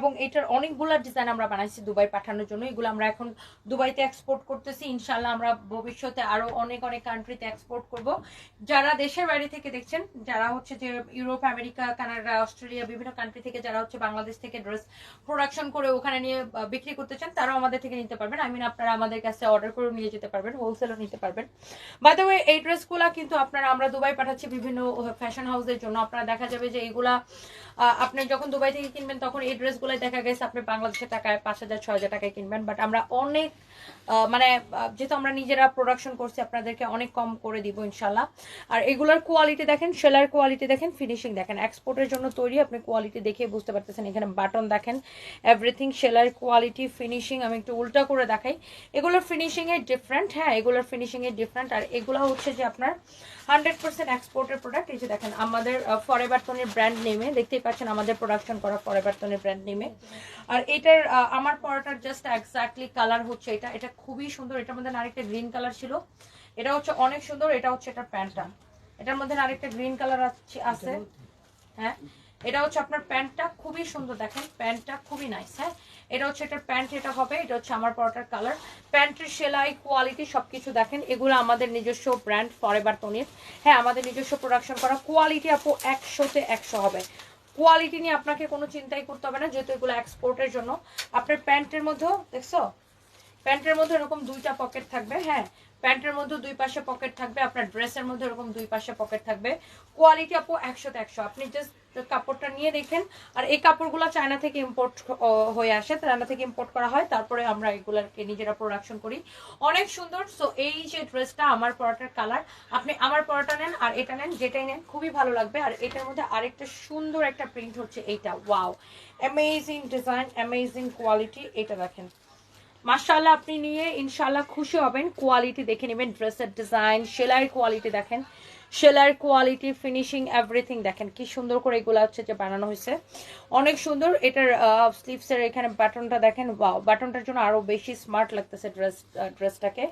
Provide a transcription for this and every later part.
এবং এটার অনেকগুলো ডিজাইন আমরা বানাইছি দুবাই পাঠানোর জন্য। এগুলো আমরা এখন দুবাইতে এক্সপোর্ট করতেছি। ইনশাল্লাহ আমরা ভবিষ্যতে আরও অনেক অনেক কান্ট্রিতে এক্সপোর্ট করব। যারা দেশের বাইরে থেকে দেখছেন, যারা হচ্ছে যে ইউরোপ আমেরিকা কানাডা অস্ট্রেলিয়া বিভিন্ন কান্ট্রি থেকে যারা হচ্ছে বাংলাদেশ থেকে ড্রেস প্রোডাকশন করে ওখানে নিয়ে বিক্রি করতে চান, তারাও আমাদের থেকে নিতে পারবেন। আই মিন আপনারা আমাদের কাছে অর্ডার করে নিয়ে যেতে পারবেন হোলসেলও নিতে পারবেন। বাই দ্য এই ড্রেসগুলো কিন্তু আপনারা, আমরা দুবাই পাঠাচ্ছি বিভিন্ন ফ্যাশন হাউসের জন্য। আপনারা দেখা যাবে যে এইগুলা আপনি যখন দুবাই থেকে কিনবেন, তখন এই ড্রেসগুলো দেখা গেছে আপনি বাংলাদেশের টাকায় পাঁচ হাজার, ছয় হাজার টাকায় কিনবেন বাট আমরা অনেক মানে যেহেতু আমরা নিজেরা প্রোডাকশন করছি, আপনাদেরকে অনেক কম করে দিব ইনশাল্লাহ আর এগুলোর কোয়ালিটি দেখেন, সেলার কোয়ালিটি দেখেন ফিনিশিং দেখেন। এক্সপোর্টের জন্য তৈরি, আপনি কোয়ালিটি দেখে বুঝতে পারতেছেন। এখানে বাটন দেখেন এভরিথিং সেলার কোয়ালিটি ফিনিশিং আমি একটু উল্টা করে দেখাই। এগুলোর ফিনিশিং এ ডিফারেন্ট হ্যাঁ এগুলোর ফিনিশিং এ ডিফারেন্ট আর এগুলো হচ্ছে যে আপনার হান্ড্রেড পার্সেন্ট এক্সপোর্টের প্রোডাক্ট এই যে দেখেন, আমাদের ফরেভার টনের ব্র্যান্ড নেমে দেখতেই পাচ্ছেন, আমাদের প্রোডাকশন করা ফরেভার টনের ব্র্যান্ড নেমে আর এটার আমার পরাটার জাস্ট এক্স্যাক্টলি কালার হচ্ছে এটা। এটা খুবই সুন্দর। এটার মধ্যে আরেকটা গ্রিন কালার ছিল। এটা হচ্ছে অনেক সুন্দর। এটা হচ্ছে এটার প্যান্টটা। এটার মধ্যে আরেকটা গ্রিন কালার আছে। হ্যাঁ? এটা হচ্ছে আপনার প্যান্টটা। খুবই সুন্দর দেখেন। প্যান্টটা খুবই নাইস হ্যাঁ? এটা হচ্ছে এটার প্যান্ট এটা হবে। এটা হচ্ছে আমার পরোটার কালার প্যান্টের সেলাই কোয়ালিটি সবকিছু দেখেন। এগুলো আমাদের নিজস্ব ব্র্যান্ড ফরেভার তনির হ্যাঁ আমাদের নিজস্ব প্রোডাকশন করা। কোয়ালিটি আপু একশোতে একশো হবে। কোয়ালিটি নিয়ে আপনাকে কোনো চিন্তাই করতে হবে না, যেহেতু এগুলো এক্সপোর্টের জন্য। আপনার প্যান্টের মধ্যেও, দেখছ? প্যান্টের মধ্যে এরকম দুইটা পকেট থাকবে হ্যাঁ। প্যান্টের মধ্যে দুই পাশে পকেট থাকবে, আপনার ড্রেসের মধ্যে এরকম দুই পাশে পকেট থাকবে। কোয়ালিটি আপু একশো একশোতে একশো। আপনি জাস্ট কাপড়টা নিয়ে দেখেন। আর এই কাপড়গুলো চায়না থেকে ইম্পোর্ট হয়ে আসে, চায়না থেকে ইম্পোর্ট করা হয়। তারপরে আমরা এগুলাকে নিজেরা প্রোডাকশন করি। অনেক সুন্দর। সো এই যে ড্রেসটা আমার পরাটার কালার আপনি আমার পরাটা নেন আর এটা নেন, যেটাই নেন, খুবই ভালো লাগবে। আর এটার মধ্যে আরেকটা সুন্দর একটা প্রিন্ট হচ্ছে এইটা। Wow amazing design amazing quality এটা দেখেন। মাশাআল্লাহ, আপনি নিয়ে ইনশাল্লাহ খুশি হবেন। কোয়ালিটি দেখে নেবেন ড্রেসের ডিজাইন সেলাইয়ের কোয়ালিটি দেখেন। সেলাইয়ের কোয়ালিটি, ফিনিশিং এভরিথিং দেখেন কি সুন্দর করে এগুলো হচ্ছে যে বানানো হয়েছে। অনেক সুন্দর এটার স্লিভসের এখানে বাটনটা দেখেন ওয়াও বাটনটার জন্য আরও বেশি স্মার্ট লাগতেছে ড্রেস ড্রেসটাকে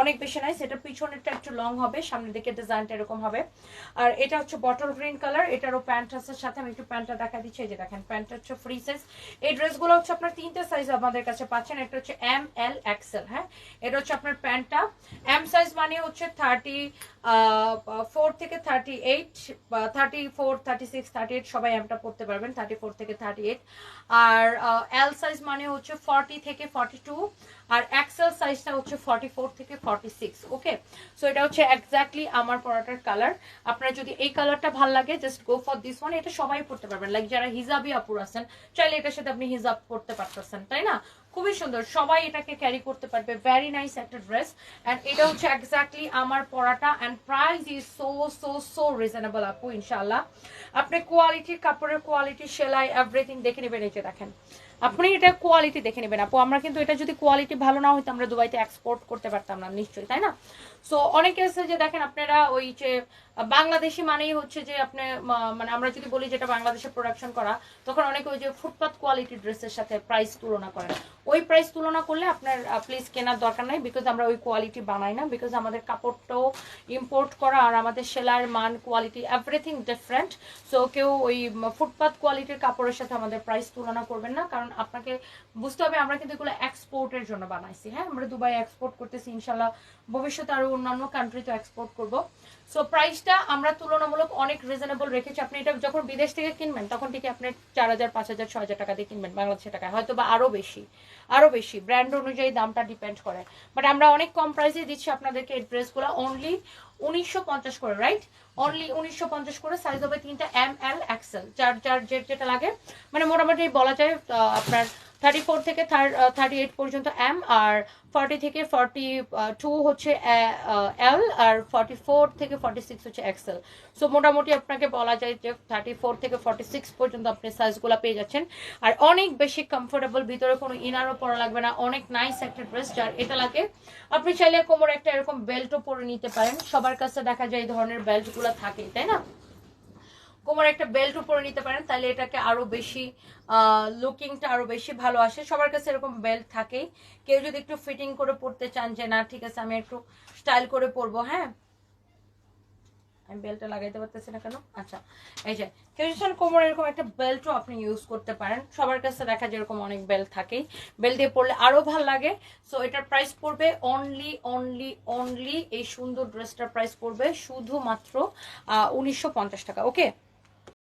অনেক বেশি নাইস এটা পিছনেরটা একটু লং হবে, সামনের দিকে ডিজাইনটা এরকম হবে। আর এটা হচ্ছে বটল গ্রিন কালার এটারও প্যান্ট আছে, সাথে আমি একটু প্যান্টটা দেখা দিচ্ছি, এই যে দেখেন প্যান্টটা হচ্ছে ফ্রি সাইজ এই ড্রেসগুলো হচ্ছে আপনার তিনটে সাইজ আমাদের কাছে পাচ্ছেন, একটা হচ্ছে এম এল এক্সেল হ্যাঁ? এটা হচ্ছে আপনার প্যান্টটা মানে হচ্ছে থার্টি ফোর থেকে thirty eight thirty four thirty six thirty eight সবাই এমটা পড়তে পারবেন থার্টি ফোর থেকে থার্টি এইট আর এল সাইজ মানে হচ্ছে ফর্টি থেকে ফর্টি টু আর এক্সেল সাইজটা হচ্ছে ফর্টি ফোর থেকে ফর্টি সিক্স ওকে সো এটা হচ্ছে এক্স্যাক্টলি আমার পরাটার কালার আপনার যদি এই কালারটা ভালো লাগে just go for this one এটা সবাই পড়তে পারবেন। লাইক যারা হিজাবি আপুর আছেন, চাইলে এটার সাথে আপনি হিজাব পড়তে পারতেছেন, তাই না? খুবই সুন্দর। সবাই এটাকে ক্যারি করতে পারবে। ভেরি নাইস একটা ড্রেস অ্যান্ড এটা হচ্ছে এক্স্যাক্টলি আমার পরাটা। And price is so so so reasonable আপু ইনশাল্লাহ আপনি কোয়ালিটির কাপড়ের কোয়ালিটি সেলাই এভরিথিং দেখে নেবেন এই যে দেখেন। আপনি এটা কোয়ালিটি দেখে নেবেন, আপু। আমরা কিন্তু এটা যদি কোয়ালিটি ভালো না হইতো, আমরা দুবাইতে এক্সপোর্ট করতে পারতাম না, নিশ্চয়ই, তাই না? সো অনেকে আছে যে দেখেন, আপনারা ওই যে বাংলাদেশি মানেই হচ্ছে যে আপনি মানে আমরা যদি বলি যেটা বাংলাদেশে প্রোডাকশন করা, তখন অনেকে ওই যে ফুটপাত কোয়ালিটি ড্রেসের সাথে প্রাইস তুলনা করেন। ওই প্রাইস তুলনা করলে আপনার প্লিজ কেনার দরকার নাই বিকজ আমরা ওই কোয়ালিটি বানাই না বিকজ আমাদের কাপড়টাও ইম্পোর্ট করা আর আমাদের সেলাইয়ের মান কোয়ালিটি এভরিথিং ডিফারেন্ট সো কেউ ওই ফুটপাত কোয়ালিটির কাপড়ের সাথে আমাদের প্রাইস তুলনা করবেন না, কারণ আপনাকে বুঝতে হবে আমরা কিন্তু এগুলো এক্সপোর্টের জন্য বানাইছি হ্যাঁ? আমরা দুবাই এক্সপোর্ট করতেছি ইনশাল্লাহ ভবিষ্যতে আরও অন্যান্য কান্ট্রিতে এক্সপোর্ট করব। সো প্রাইসটা আমরা তুলনামূলক অনেক রিজনেবল রেখেছি। আপনি এটা যখন বিদেশ থেকে কিনবেন, তখন ঠিক আপনি চার হাজার, পাঁচ হাজার, ছয় হাজার টাকা দিয়ে কিনবেন, বাংলাদেশের টাকায়। হয়তো বা আরও বেশি আরও বেশি। ব্র্যান্ড অনুযায়ী দামটা ডিপেন্ড করে। বাট আমরা অনেক কম প্রাইসে দিচ্ছি আপনাদেরকে এই ড্রেসগুলো অনলি উনিশশো পঞ্চাশ করে রাইট অনলি উনিশশো পঞ্চাশ করে সাইজ হবে তিনটা এম এল এক্সেল যার যার যেটা লাগে। মানে মোটামুটি বলা যায় আপনার থার্টি ফোর থেকে থার্টি এইট পর্যন্ত এম আর ফর্টি থেকে ফর্টি টু হচ্ছে এল আর ফর্টি ফোর থেকে ফর্টি সিক্স হচ্ছে এক্সেল সো মোটামুটি আপনাকে বলা যায় যে থার্টি ফোর থেকে ফর্টি সিক্স পর্যন্ত আপনি সাইজগুলো পেয়ে যাচ্ছেন। আর অনেক বেশি কমফোর্টেবল ভিতরে কোনো ইনারও পরা লাগবে না। অনেক নাইস একটা ড্রেস যার এটা লাগে। আপনি চাইলে কোমরে একটা এরকম বেল্টও পরে নিতে পারেন। সবার কাছে দেখা যায় এই ধরনের বেল্টগুলো থাকে, তাই না? কোমরে একটা বেল্ট উপরে নিতে পারেন, তাহলে এটাকে আরও বেশি লুকিংটা আরও বেশি ভালো আসে। সবার কাছে এরকম বেল্ট থাকেই। কেউ যদি একটু ফিটিং করে পড়তে চান যে, না, ঠিক আছে, আমি একটু স্টাইল করে পরবো হ্যাঁ? আমি বেল্টটা লাগাইতে পারতেছি না কেন? আচ্ছা এই যে, কেউ যদি কোমর এরকম একটা বেল্টও আপনি ইউজ করতে পারেন। সবার কাছে দেখা যেরকম অনেক বেল্ট থাকেই। বেল্ট দিয়ে পরলে আরও ভালো লাগে। সো এটার প্রাইস পড়বে অনলি অনলি অনলি এই সুন্দর ড্রেসটার প্রাইস পড়বে শুধুমাত্র উনিশশো পঞ্চাশ টাকা ওকে